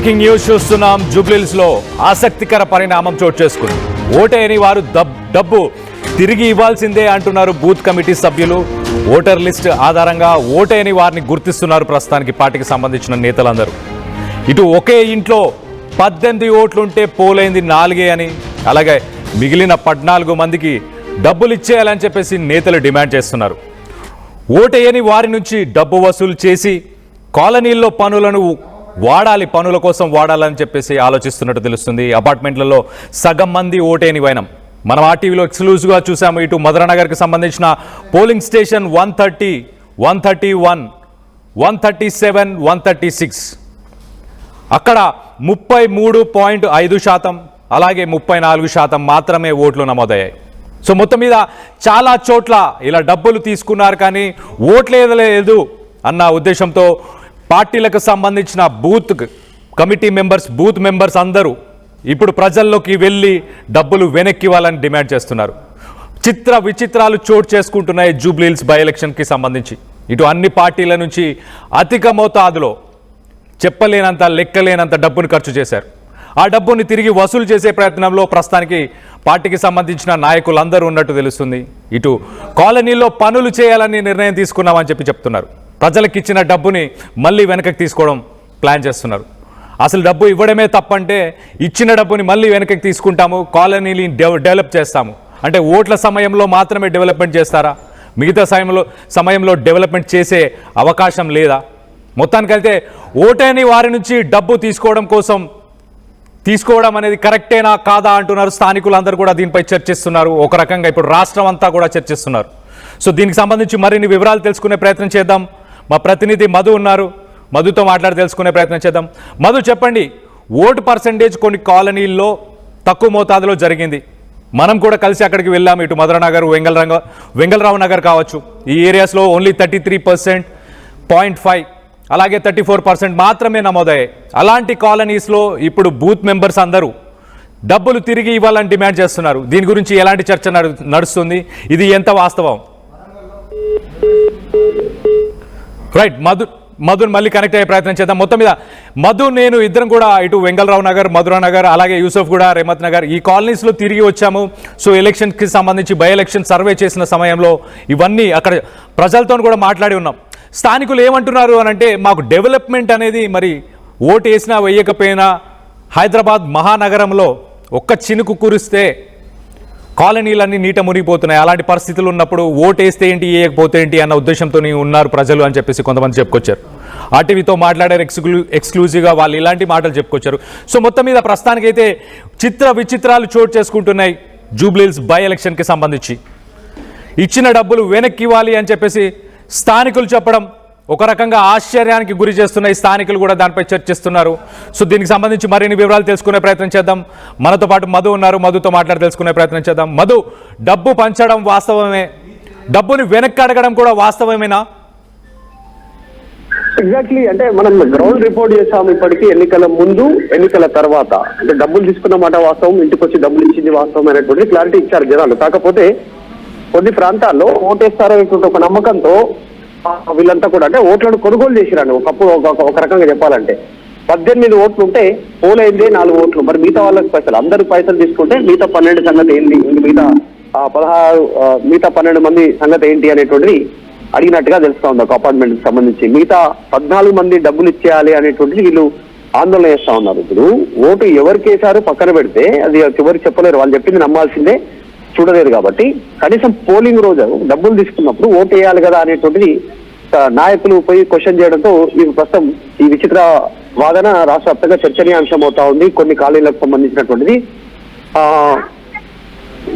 Breaking news చూస్తున్నాం జూబ్లీస్లో ఆసక్తికర పరిణామం చోటు చేసుకుంది. ఓటేని వారు డబ్బు తిరిగి ఇవ్వాల్సిందే అంటున్నారు బూత్ కమిటీ సభ్యులు. ఓటర్ లిస్ట్ ఆధారంగా ఓటేయని వారిని గుర్తిస్తున్నారు ప్రస్తుతానికి పార్టీకి సంబంధించిన నేతలందరూ. ఇటు ఒకే ఇంట్లో పద్దెనిమిది ఓట్లుంటే పోలైంది నాలుగే అని. అలాగే మిగిలిన పద్నాలుగు మందికి డబ్బులు ఇచ్చేయాలని చెప్పేసి నేతలు డిమాండ్ చేస్తున్నారు. ఓటేయని వారి నుంచి డబ్బు వసూలు చేసి కాలనీల్లో పనులను వాడాలి పనుల కోసం వాడాలని చెప్పేసి ఆలోచిస్తున్నట్టు తెలుస్తుంది. అపార్ట్మెంట్లలో సగం మంది ఓటేని వైనం. మనం ఆ టీవీలో ఎక్స్క్లూజివ్గా చూసాము ఇటు మధురనగర్కి సంబంధించిన polling station one thirty one thirty one one thirty seven one thirty six. అక్కడ ముప్పై మూడు పాయింట్ ఐదు శాతం అలాగే ముప్పై నాలుగు శాతం మాత్రమే ఓట్లు నమోదయ్యాయి. సో మొత్తం మీద చాలా చోట్ల ఇలా డబ్బులు తీసుకున్నారు కానీ ఓట్లేదు అన్న ఉద్దేశంతో పార్టీలకు సంబంధించిన booth committee members booth members అందరూ ఇప్పుడు ప్రజల్లోకి వెళ్ళి డబ్బులు వెనక్కి ఇవ్వాలని డిమాండ్ చేస్తున్నారు. చిత్ర విచిత్రాలు చోటు చేసుకుంటున్నాయి జూబ్లీహిల్స్ బై ఎలక్షన్కి సంబంధించి. ఇటు అన్ని పార్టీల నుంచి అధిక మోతాదులో చెప్పలేనంత లెక్కలేనంత డబ్బును ఖర్చు చేశారు. ఆ డబ్బుని తిరిగి వసూలు చేసే ప్రయత్నంలో ప్రస్తుతానికి పార్టీకి సంబంధించిన నాయకులందరూ ఉన్నట్టు తెలుస్తుంది. ఇటు కాలనీలో పనులు చేయాలని నిర్ణయం తీసుకున్నామని చెప్పి చెప్తున్నారు. ప్రజలకు ఇచ్చిన డబ్బుని మళ్ళీ వెనకకి తీసుకోవడం ప్లాన్ చేస్తున్నారు. అసలు డబ్బు ఇవ్వడమే తప్పంటే ఇచ్చిన డబ్బుని మళ్ళీ వెనకకి తీసుకుంటాము కాలనీని డెవ- డెవలప్ చేస్తాము. అంటే ఓట్ల సమయంలో మాత్రమే డెవలప్మెంట్ చేస్తారా? మిగతా సమయంలో సమయంలో డెవలప్మెంట్ చేసే అవకాశం లేదా? మొత్తానికైతే ఓటేని వారి నుంచి డబ్బు తీసుకోవడం కోసం తీసుకోవడం అనేది కరెక్టేనా కాదా అంటున్నారు స్థానికులందరూ కూడా దీనిపై చర్చిస్తున్నారు. ఒక రకంగా ఇప్పుడు రాష్ట్రం అంతా కూడా చర్చిస్తున్నారు. సో దీనికి సంబంధించి మరిన్ని వివరాలు తెలుసుకునే ప్రయత్నం చేద్దాం. మా ప్రతినిధి మధు ఉన్నారు. మధుతో మాట్లాడి తెలుసుకునే ప్రయత్నం చేద్దాం. మధు చెప్పండి ఓటు పర్సంటేజ్ కొన్ని కాలనీల్లో తక్కువ మోతాదులో జరిగింది. మనం కూడా కలిసి అక్కడికి వెళ్ళాము ఇటు మధురనగర్ వెంగళరంగ వెంగళరావు నగర్ కావచ్చు. ఈ ఏరియాస్లో only thirty three percent point five అలాగే థర్టీ ఫోర్ పర్సెంట్ మాత్రమే నమోదయ్యాయి. అలాంటి కాలనీస్లో ఇప్పుడు బూత్ మెంబర్స్ అందరూ డబ్బులు తిరిగి ఇవ్వాలని డిమాండ్ చేస్తున్నారు. దీని గురించి ఎలాంటి చర్చ నడుస్తుంది? ఇది ఎంత వాస్తవం? రైట్ మధు మధుని మళ్ళీ కనెక్ట్ అయ్యే ప్రయత్నం చేద్దాం. మొత్తం మీద మధు నేను ఇద్దరం కూడా ఇటు వెంగళరావు నగర్ మధురా నగర్ అలాగే యూసఫ్ కూడా రేమత్ నగర్ ఈ కాలనీస్లో తిరిగి వచ్చాము. సో ఎలక్షన్కి సంబంధించి బై ఎలక్షన్ సర్వే చేసిన సమయంలో ఇవన్నీ అక్కడ ప్రజలతో కూడా మాట్లాడి ఉన్నాం. స్థానికులు ఏమంటున్నారు అని అంటే మాకు డెవలప్మెంట్ అనేది మరి ఓటు వేసినా వేయకపోయినా హైదరాబాద్ మహానగరంలో ఒక్క చినుకు కురిస్తే కాలనీలన్నీ నీట మునిగిపోతున్నాయి. అలాంటి పరిస్థితులు ఉన్నప్పుడు ఓటు వేస్తే ఏంటి వేయకపోతే ఏంటి అన్న ఉద్దేశంతో ఉన్నారు ప్రజలు అని చెప్పేసి కొంతమంది చెప్పుకొచ్చారు. ఆర్టీవీతో మాట్లాడారు ఎక్స్క్లూ ఎక్స్క్లూజివ్గా వాళ్ళు ఇలాంటి మాటలు చెప్పుకొచ్చారు. సో మొత్తం మీద ప్రస్తుతానికైతే చిత్ర విచిత్రాలు చోటు చేసుకుంటున్నాయి జూబ్లీల్స్ బై ఎలక్షన్కి సంబంధించి. ఇచ్చిన డబ్బులు వెనక్కి ఇవ్వాలి అని చెప్పేసి స్థానికులు చెప్పడం ఒక రకంగా ఆశ్చర్యానికి గురి చేస్తున్న ఈ స్థానికులు కూడా దానిపై చర్చిస్తున్నారు. సో దీనికి సంబంధించి మరిన్ని వివరాలు తెలుసుకునే ప్రయత్నం చేద్దాం. మనతో పాటు మధు ఉన్నారు. మధుతో మాట్లాడి తెలుసుకునే ప్రయత్నం చేద్దాం. మధు డబ్బు పంచడం వాస్తవమే. డబ్బుని వెనక్కి అడగడం కూడా వాస్తవమేనా? ఎగ్జాక్ట్లీ అంటే మనం గ్రౌండ్ రిపోర్ట్ చేసాం ఇప్పటికీ ఎన్నికల ముందు ఎన్నికల తర్వాత. అంటే డబ్బులు తీసుకున్న మాట వాస్తవం ఇంటికి వచ్చి డబ్బులు ఇచ్చింది వాస్తవం అనేటువంటి క్లారిటీ ఇచ్చారు జనాలు. కాకపోతే కొన్ని ప్రాంతాల్లో ఓటేస్తారనేటువంటి ఒక నమ్మకంతో వీళ్ళంతా కూడా అంటే ఓట్లను కొనుగోలు చేసిరండి. ఒకప్పుడు ఒక ఒక రకంగా చెప్పాలంటే. పద్దెనిమిది ఓట్లు ఉంటే పోలైంది నాలుగు ఓట్లు. మరి మిగతా వాళ్ళకి పైసలు? అందరు పైసలు తీసుకుంటే మిగతా పన్నెండు సంగతి ఏంటి? మిగతా పదహారు మిగతా పన్నెండు మంది సంగతి ఏంటి అనేటువంటిది అడిగినట్టుగా తెలుస్తా ఉంది ఒక అపార్ట్మెంట్కి సంబంధించి. మిగతా పద్నాలుగు మంది డబ్బులు ఇచ్చేయాలి అనేటువంటిది వీళ్ళు ఆందోళన చేస్తా ఉన్నారు. ఇప్పుడు ఓటు ఎవరికి వేశారు? పక్కన పెడితే అది ఎవరు చెప్పలేరు. వాళ్ళు చెప్పింది నమ్మాల్సిందే. చూడలేరు కాబట్టి కనీసం పోలింగ్ రోజు డబ్బులు తీసుకున్నప్పుడు ఓటు వేయాలి కదా అనేటువంటిది నాయకులు పోయి క్వశ్చన్ చేయడంతో ఈ ప్రస్తుతం ఈ విచిత్ర వాదన రాష్ట్ర వ్యాప్తంగా చర్చనీయాంశం అవుతా ఉంది. కొన్ని కాలేజీలకు సంబంధించినటువంటిది. ఆ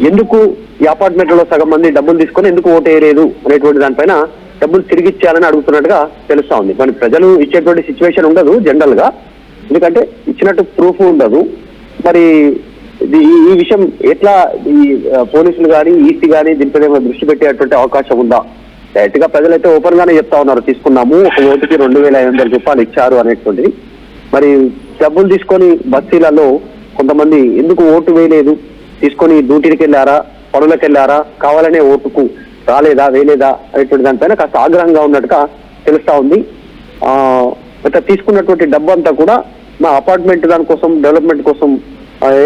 ఎందుకు ఈ అపార్ట్మెంట్లలో సగం మంది డబ్బులు తీసుకొని ఎందుకు ఓటు వేయలేదు అనేటువంటి దానిపైన డబ్బులు తిరిగి ఇచ్చేయాలని అడుగుతున్నట్టుగా తెలుస్తా ఉంది. మరి ప్రజలు ఇచ్చేటువంటి సిచ్యువేషన్ ఉండదు జనరల్గా ఎందుకంటే ఇచ్చినట్టు ప్రూఫ్ ఉండదు. మరి ఈ- ఈ విషయం ఎట్లా ఈ పోలీసులు కానీ ఈసీ కానీ దీనిపై దృష్టి పెట్టేటువంటి అవకాశం ఉందా? డైరెక్ట్గా ప్రజలైతే ఓపెన్ గానే చెప్తా ఉన్నారు తీసుకున్నాము ఒక ఓటుకి రెండు వేల ఐదు వందల రూపాయలు ఇచ్చారు అనేటువంటిది. మరి డబ్బులు తీసుకొని బస్తీలలో కొంతమంది ఎందుకు ఓటు వేయలేదు? తీసుకొని డ్యూటీకి వెళ్ళారా పనులకు వెళ్ళారా కావాలనే ఓటుకు రాలేదా వేయలేదా అనేటువంటి దానిపైన కాస్త ఆగ్రహంగా ఉన్నట్టుగా తెలుస్తా ఉంది. ఆ తీసుకున్నటువంటి డబ్బు అంతా కూడా మా అపార్ట్మెంట్ దానికోసం డెవలప్మెంట్ కోసం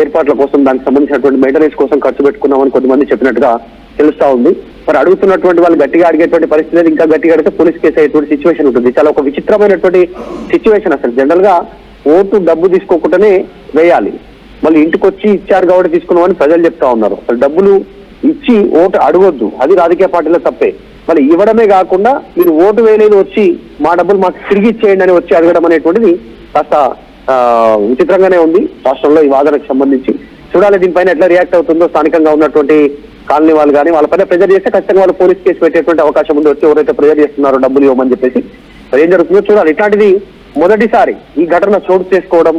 ఏర్పాట్ల కోసం దానికి సంబంధించినటువంటి మెయింటెనెన్స్ కోసం ఖర్చు పెట్టుకున్నామని కొంతమంది చెప్పినట్టుగా తెలుస్తా ఉంది. మరి అడుగుతున్నటువంటి వాళ్ళు గట్టిగా అడిగేటువంటి పరిస్థితి ఇంకా గట్టిగా అడిగితే పోలీస్ కేసు అయ్యేటువంటి సిచ్యువేషన్ ఉంటుంది. చాలా ఒక విచిత్రమైనటువంటి సిచ్యువేషన్ అసలు. జనరల్గా ఓటు డబ్బు తీసుకోకుండానే వేయాలి. మళ్ళీ ఇంటికి వచ్చి ఇచ్చారు కాబట్టి తీసుకున్నామని ప్రజలు చెప్తా ఉన్నారు. అసలు డబ్బులు ఇచ్చి ఓటు అడగొద్దు. అది రాజకీయ పార్టీలో తప్పే. మళ్ళీ ఇవ్వడమే కాకుండా మీరు ఓటు వేయలేదు వచ్చి మా డబ్బులు మాకు తిరిగి ఇచ్చేయండి అని వచ్చి అడగడం అనేటువంటిది కాస్త విచిత్రంగానే ఉంది. రాష్ట్రంలో ఈ వాదనకు సంబంధించి చూడాలి దీనిపైన ఎట్లా రియాక్ట్ అవుతుందో స్థానికంగా ఉన్నటువంటి కాలనీ వాళ్ళు కానీ వాళ్ళపైన ప్రెజర్ చేస్తే ఖచ్చితంగా వాళ్ళు పోలీస్ కేసు పెట్టేటువంటి అవకాశం ఉంది. వచ్చి ఎవరైతే ప్రెజర్ చేస్తున్నారో డబ్బులు ఇవ్వమని చెప్పేసి. మరి ఏం జరుగుతుందో చూడాలి. ఇట్లాంటిది మొదటిసారి ఈ ఘటన చోటు చేసుకోవడం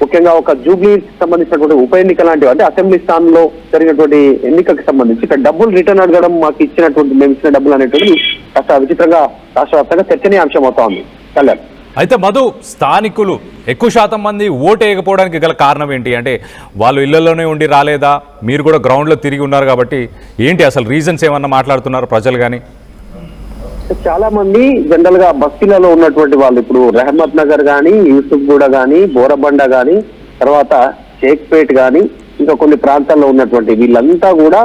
ముఖ్యంగా ఒక జూబ్లీ సంబంధించినటువంటి ఉప ఎన్నిక లాంటివి అంటే అసెంబ్లీ స్థానంలో జరిగినటువంటి ఎన్నికకు సంబంధించి ఇక్కడ డబ్బులు రిటర్న్ అడగడం మాకు ఇచ్చినటువంటి మేము ఇచ్చిన డబ్బులు అనేటువంటి కాస్త విచిత్రంగా రాష్ట్ర వ్యాప్తంగా చర్చనీయాంశం అవుతా ఉంది. కళ్యాణ్. అయితే మధు స్థానికులు ఎక్కువ శాతం మంది ఓటు వేయకపోవడానికి గల కారణం ఏంటి? అంటే వాళ్ళు ఇళ్ళలోనే ఉండి రాలేదా? మీరు కూడా గ్రౌండ్లో తిరిగి ఉన్నారు కాబట్టి ఏంటి అసలు రీజన్స్ ఏమన్నా మాట్లాడుతున్నారు ప్రజలు కానీ చాలా మంది జనరల్గా బస్తీలలో ఉన్నటువంటి వాళ్ళు ఇప్పుడు రెహమత్ నగర్ గాని యూసుఫ్గూడ గాని బోరబండ గాని తర్వాత షేక్పేట్ గాని ఇంకా కొన్ని ప్రాంతాల్లో ఉన్నటువంటి వీళ్ళంతా కూడా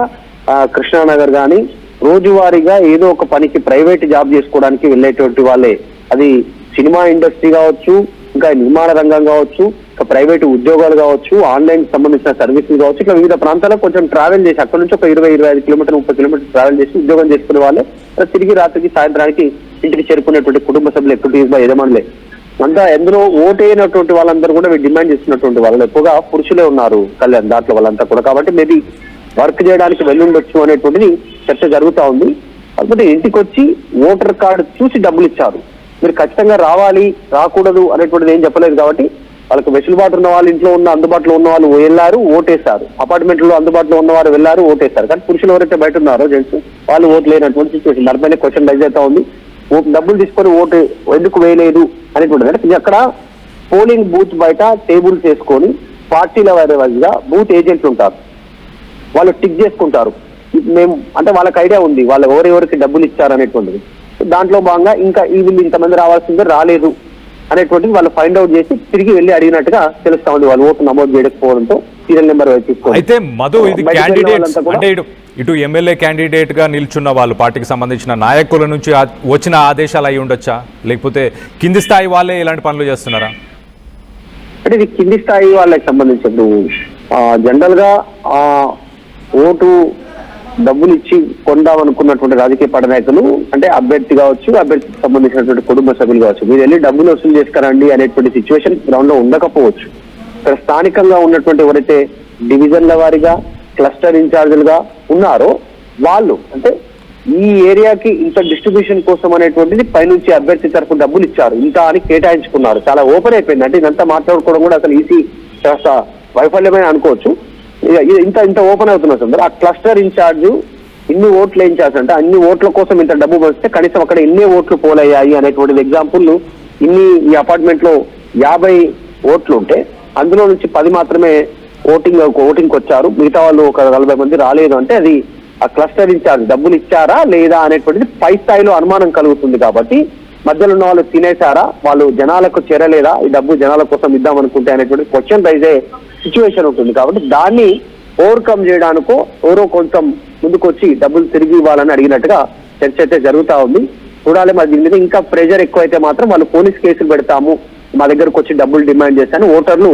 కృష్ణానగర్ గాని రోజువారీగా ఏదో ఒక పనికి ప్రైవేట్ జాబ్ చేసుకోవడానికి వెళ్ళేటువంటి వాళ్ళే. అది సినిమా ఇండస్ట్రీ కావచ్చు ఇంకా నిర్మాణ రంగం కావచ్చు ఇంకా ప్రైవేట్ ఉద్యోగాలు కావచ్చు ఆన్లైన్ సంబంధించిన సర్వీసులు కావచ్చు ఇట్లా వివిధ ప్రాంతాల్లో కొంచెం ట్రావెల్ చేసి అక్కడ నుంచి ఒక ఇరవై ఇరవై ఐదు కిలోమీటర్ ముప్పై కిలోమీటర్ ట్రావెల్ చేసి ఉద్యోగం చేసుకునే వాళ్ళే. తిరిగి రాత్రికి సాయంత్రానికి ఇంటికి చేరుకునేటువంటి కుటుంబ సభ్యులు ఎక్కువ యజమానులే. అంతా ఎందులో ఓటైనటువంటి వాళ్ళందరూ కూడా డిమాండ్ చేస్తున్నటువంటి వాళ్ళు. ఎక్కువగా పురుషులే ఉన్నారు కళ్యాణ్ దాంట్లో వాళ్ళంతా కూడా. కాబట్టి మేబీ వర్క్ చేయడానికి వెళ్ళుండొచ్చు అనేటువంటిది చర్చ జరుగుతా ఉంది. కాకపోతే ఇంటికి వచ్చి ఓటర్ కార్డు చూసి డబ్బులు ఇచ్చారు. మీరు ఖచ్చితంగా రావాలి రాకూడదు అనేటువంటిది ఏం చెప్పలేదు కాబట్టి వాళ్ళకి వెసులుబాటు ఉన్న వాళ్ళు ఇంట్లో ఉన్న అందుబాటులో ఉన్న వాళ్ళు వెళ్ళారు ఓటేశారు. అపార్ట్మెంట్లో అందుబాటులో ఉన్న వారు వెళ్ళారు ఓటేశారు. కానీ పురుషులు ఎవరైతే బయట ఉన్నారో జెంట్స్ వాళ్ళు ఓటు లేనటువంటి సిచ్యువేషన్ దానిపైన క్వశ్చన్ రైజ్ అవుతా ఉంది. ఓ- డబ్బులు తీసుకొని ఓటు ఎందుకు వేయలేదు అనేటువంటిది. అంటే అక్కడ పోలింగ్ బూత్ బయట టేబుల్స్ వేసుకొని పార్టీల వారిగా బూత్ ఏజెంట్లు ఉంటారు. వాళ్ళు టిక్ చేసుకుంటారు. మేము అంటే వాళ్ళకి ఐడియా ఉంది. వాళ్ళు ఎవరెవరికి డబ్బులు ఇచ్చారు అనేటువంటిది. దాంట్లో భాగంగా ఇంకా ఈ వీళ్ళు ఇంతమంది రావాల్సిందే రాలేదు అనేటువంటిది వాళ్ళు ఫైండ్ అవుట్ చేసి తిరిగి వెళ్ళి అడిగినట్టుగా తెలుస్తా ఉంది వాళ్ళు ఓటు నమోదు చేయకపోవడంతో సీరియల్ నెంబర్ అయితే మధు ఇది క్యాండిడేట్స్ కూడా- అంటే ఇటు ఎమ్మెల్యే క్యాండిడేట్గా నిల్చున్న వాళ్ళు పార్టీకి సంబంధించిన నాయకుల నుంచి వచ్చిన ఆదేశాలు అయి ఉండొచ్చా? లేకపోతే కింది స్థాయి వాళ్ళే ఇలాంటి పనులు చేస్తున్నారా? అంటే ఇది కింది స్థాయి వాళ్ళకి సంబంధించి ఇప్పుడు జనరల్గా ఓటు డబ్బులు ఇచ్చి కొందామనుకున్నటువంటి రాజకీయ పార్టీ నాయకులు అంటే అభ్యర్థి కావచ్చు అభ్యర్థికి సంబంధించినటువంటి కుటుంబ సభ్యులు కావచ్చు మీరు వెళ్ళి డబ్బులు వసూలు చేసుకురండి అనేటువంటి సిచ్యువేషన్ గ్రౌండ్లో ఉండకపోవచ్చు. ఇక్కడ స్థానికంగా ఉన్నటువంటి ఎవరైతే డివిజన్ల వారిగా క్లస్టర్ ఇన్ఛార్జీలుగా ఉన్నారో వాళ్ళు అంటే ఈ ఏరియాకి ఇంత డిస్ట్రిబ్యూషన్ కోసం అనేటువంటిది పైనుంచి అభ్యర్థి తరఫు డబ్బులు ఇచ్చారు ఇంత అని కేటాయించుకున్నారు. చాలా ఓపెన్ అయిపోయింది. అంటే ఇదంతా మాట్లాడుకోవడం కూడా అసలు ఈసీ కాస్త వైఫల్యమే అనుకోవచ్చు. ఇంత ఇంత ఓపెన్ అవుతున్న సందర్భం. ఆ క్లస్టర్ ఇన్ఛార్జ్ ఇన్ని ఓట్లు ఏం అంటే అన్ని ఓట్ల కోసం ఇంత డబ్బు పంచితే కనీసం అక్కడ ఎన్ని ఓట్లు పోలయ్యాయి అనేటువంటి ఎగ్జాంపుల్ ఇన్ని ఈ అపార్ట్మెంట్లో యాభై ఓట్లు ఉంటే అందులో నుంచి పది మాత్రమే ఓటింగ్ ఓటింగ్ వచ్చారు. మిగతా వాళ్ళు ఒక నలభై మంది రాలేదు అంటే అది ఆ క్లస్టర్ ఇన్ఛార్జ్ డబ్బులు ఇచ్చారా లేదా అనేటువంటిది పై స్థాయిలో అనుమానం కలుగుతుంది కాబట్టి మధ్యలో ఉన్న వాళ్ళు తినేశారా? వాళ్ళు జనాలకు చేరలేదా? ఈ డబ్బు జనాల కోసం ఇద్దాం అనుకుంటే అనేటువంటి క్వశ్చన్ రైజ్ అయ్యే సిచ్యువేషన్ ఉంటుంది. కాబట్టి దాన్ని ఓవర్కమ్ చేయడానికో ఎవరో కొంచెం ముందుకొచ్చి డబ్బులు తిరిగి ఇవ్వాలని అడిగినట్టుగా చర్చ అయితే జరుగుతూ ఉంది. చూడాలి మరి దీని మీద ఇంకా ప్రెషర్ ఎక్కువైతే మాత్రం వాళ్ళు పోలీస్ కేసులు పెడతాము. మా దగ్గరకు వచ్చి డబ్బులు డిమాండ్ చేస్తాను ఓటర్లు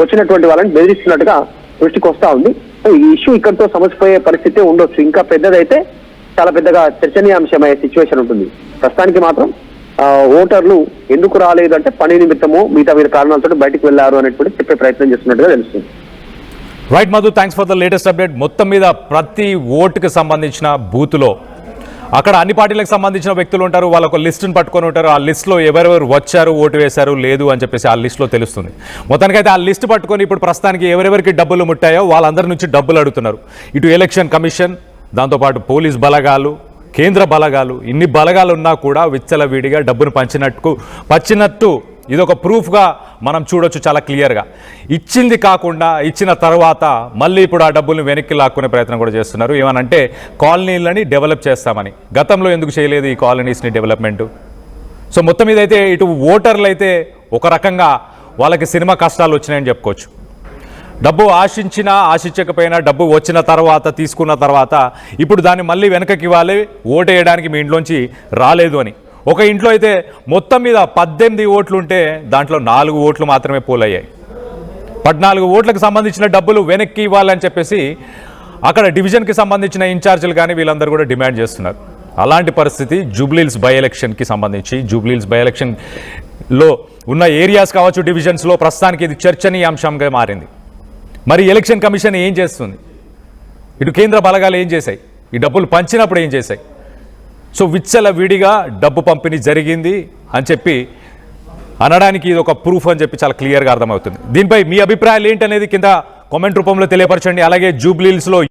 వచ్చినటువంటి వాళ్ళని బెదిరిస్తున్నట్టుగా దృష్టికి వస్తా ఉంది. సో ఈ ఇష్యూ ఇక్కడితో సమసిపోయే పరిస్థితి ఉండొచ్చు. ఇంకా పెద్దదైతే చాలా పెద్దగా చర్చనీయాంశమయ్యే సిచ్యువేషన్ ఉంటుంది. ప్రస్తుతానికి మాత్రం ఓటర్లు ఎందుకు రాలేదు అంటే పని నిమిత్తము మిగతా వీరి కారణాలతో బయటకు వెళ్ళారు అనేటువంటి చెప్పే ప్రయత్నం చేస్తున్నట్టుగా తెలుస్తుంది. Right Madhu thanks for the latest update మొత్తం మీద ప్రతి ఓటుకు సంబంధించిన బూత్లో అక్కడ అన్ని పార్టీలకు సంబంధించిన వ్యక్తులు ఉంటారు వాళ్ళు ఒక లిస్టును పట్టుకొని ఉంటారు. ఆ లిస్టులో ఎవరెవరు వచ్చారు ఓటు వేశారు లేదు అని చెప్పేసి ఆ లిస్టులో తెలుస్తుంది. మొత్తానికైతే ఆ లిస్ట్ పట్టుకొని ఇప్పుడు ప్రస్తుతానికి ఎవరెవరికి డబ్బులు ముట్టాయో వాళ్ళందరి నుంచి డబ్బులు అడుగుతున్నారు. ఇటు ఎలక్షన్ కమిషన్ దాంతోపాటు పోలీస్ బలగాలు కేంద్ర బలగాలు. ఇన్ని బలగాలు ఉన్నా కూడా విచ్చలవిడిగా డబ్బును పంచినట్టు పచ్చినట్టు ఇది ఒక ప్రూఫ్గా మనం చూడొచ్చు చాలా క్లియర్గా. ఇచ్చింది కాకుండా ఇచ్చిన తర్వాత మళ్ళీ ఇప్పుడు ఆ డబ్బుల్ని వెనక్కి లాక్కునే ప్రయత్నం కూడా చేస్తున్నారు. ఏమనంటే కాలనీలని డెవలప్ చేస్తామని. గతంలో ఎందుకు చేయలేదు ఈ కాలనీస్ని డెవలప్మెంట్? సో మొత్తం మీద అయితే ఇటు ఓటర్లు అయితే ఒక రకంగా వాళ్ళకి సినిమా కష్టాలు వచ్చినాయని చెప్పుకోవచ్చు. డబ్బు ఆశించినా ఆశించకపోయినా డబ్బు వచ్చిన తర్వాత తీసుకున్న తర్వాత ఇప్పుడు దాన్ని మళ్ళీ వెనకకి ఇవ్వాలి ఓటేయడానికి మీ ఇంట్లోంచి రాలేదు అని. ఒక ఇంట్లో అయితే మొత్తం మీద పద్దెనిమిది ఓట్లు ఉంటే దాంట్లో నాలుగు ఓట్లు మాత్రమే పోలయ్యాయి. పద్నాలుగు ఓట్లకు సంబంధించిన డబ్బులు వెనక్కి ఇవ్వాలని చెప్పేసి అక్కడ డివిజన్కి సంబంధించిన ఇన్ఛార్జీలు కానీ వీళ్ళందరూ కూడా డిమాండ్ చేస్తున్నారు. అలాంటి పరిస్థితి జూబ్లీల్స్ బై ఎలక్షన్కి సంబంధించి జూబ్లీల్స్ బై ఎలక్షన్లో ఉన్న ఏరియాస్ కావచ్చు డివిజన్స్లో ప్రస్తుతానికి ఇది చర్చనీయాంశంగా మారింది. మరి ఎలక్షన్ కమిషన్ ఏం చేస్తుంది? ఇటు కేంద్ర బలగాలు ఏం చేశాయి? ఈ డబ్బులు పంచినప్పుడు ఏం చేశాయి? సో విచ్చల విడిగా డబ్బు పంపిణీ జరిగింది అని చెప్పి అనడానికి ఇది ఒక ప్రూఫ్ అని చెప్పి చాలా క్లియర్గా అర్థమవుతుంది. దీనిపై మీ అభిప్రాయాలు ఏంటనేది కింద కామెంట్ రూపంలో తెలియపరచండి. అలాగే జూబ్లీల్స్లో